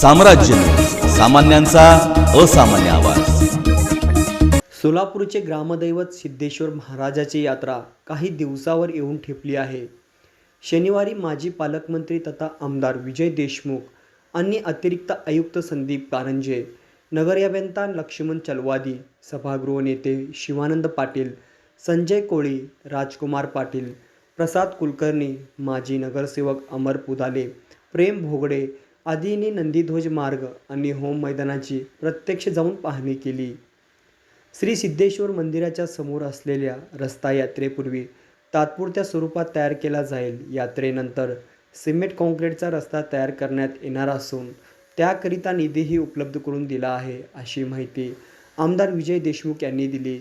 साम्राज्य. सामान्यांचा असामान्य आवाज. सोलापूरचे ग्रामदैवत सिद्धेश्वर महाराजाची यात्रा काही दिवसावर येऊन ठेपली आहे. शनिवारी माजी पालकमंत्री तथा आमदार विजय देशमुख आणि अतिरिक्त आयुक्त संदीप कारंजे नगरअभियंता लक्ष्मण चलवादी सभागृह नेते शिवानंद पाटील संजय कोळी राजकुमार पाटील प्रसाद कुलकर्णी माजी नगरसेवक अमर पुदाले प्रेम भोगडे आदींनी नंदीध्वज मार्ग आणि होम मैदानाची प्रत्यक्ष जाऊन पाहणी केली. श्री सिद्धेश्वर मंदिराच्या समोर असलेल्या रस्ता यात्रेपूर्वी तात्पुरत्या स्वरूपात तयार केला जाईल. यात्रेनंतर सिमेंट कॉन्क्रीटचा रस्ता तयार करण्यात येणार असून त्याकरिता निधीही उपलब्ध करून दिला आहे अशी माहिती आमदार विजय देशमुख यांनी दिली.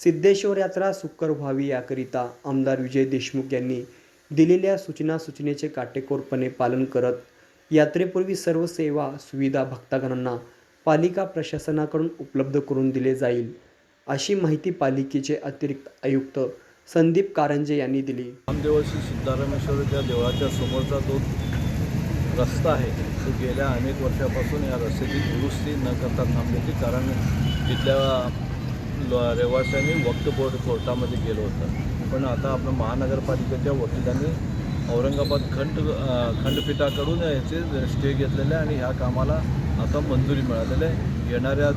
सिद्धेश्वर यात्रा सुकर व्हावी याकरिता आमदार विजय देशमुख यांनी दिलेल्या सूचना सूचनेचे काटेकोरपणे पालन करत यात्रेपूर्वी सर्व सेवा सुविधा भक्तागणांना पालिका प्रशासनाकडून उपलब्ध करून दिले जाईल अशी माहिती पालिकेचे अतिरिक्त आयुक्त संदीप कारंजे यांनी दिली. रामदेवाशी सिद्धारामेश्वरच्या देवळाच्या समोरचा जो रस्ता आहे तो गेल्या अनेक वर्षापासून या रस्त्याची दुरुस्ती न करता थांबल्याची कारण तिथल्या रहिवाशांनी वक्त बोर्ड कोर्टामध्ये गेलं होतं. पण आता आपलं महानगरपालिकेच्या वकिलांनी औरंगाबाद खंड खंडपीठाकडून याचे स्टे घेतलेले आहे आणि ह्या कामाला आता मंजुरी मिळालेली आहे. येणाऱ्या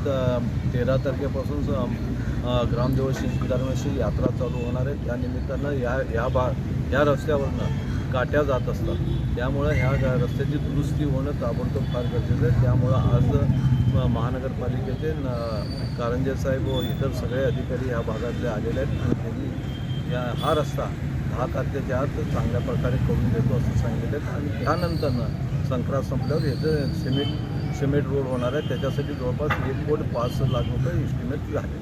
तेरा तारखेपासून ग्रामदेवशी सिद्धारामेश्वर यात्रा चालू होणार आहे. त्यानिमित्तानं या ह्या भा ह्या रस्त्यावरनं काट्या जात असतात. त्यामुळं ह्या गा- रस्त्याची दुरुस्ती होणं ताबडतोब फार गरजेचं आहे. त्यामुळं आज महानगरपालिकेचे कारंजे साहेब व इतर सगळे अधिकारी ह्या भागातले आलेले आहेत. आणि त्यांनी या हा रस्ता दहा तारखेच्या आत चांगल्या प्रकारे करून देतो असं सांगितलं. आहे आणि त्यानंतरनं संक्रांत संपल्यावर ह्याचं सिमेंट सिमेंट रोड होणार आहे त्याच्यासाठी जवळपास एक कोट पाच लाख रुपये इस्टिमेट झाले.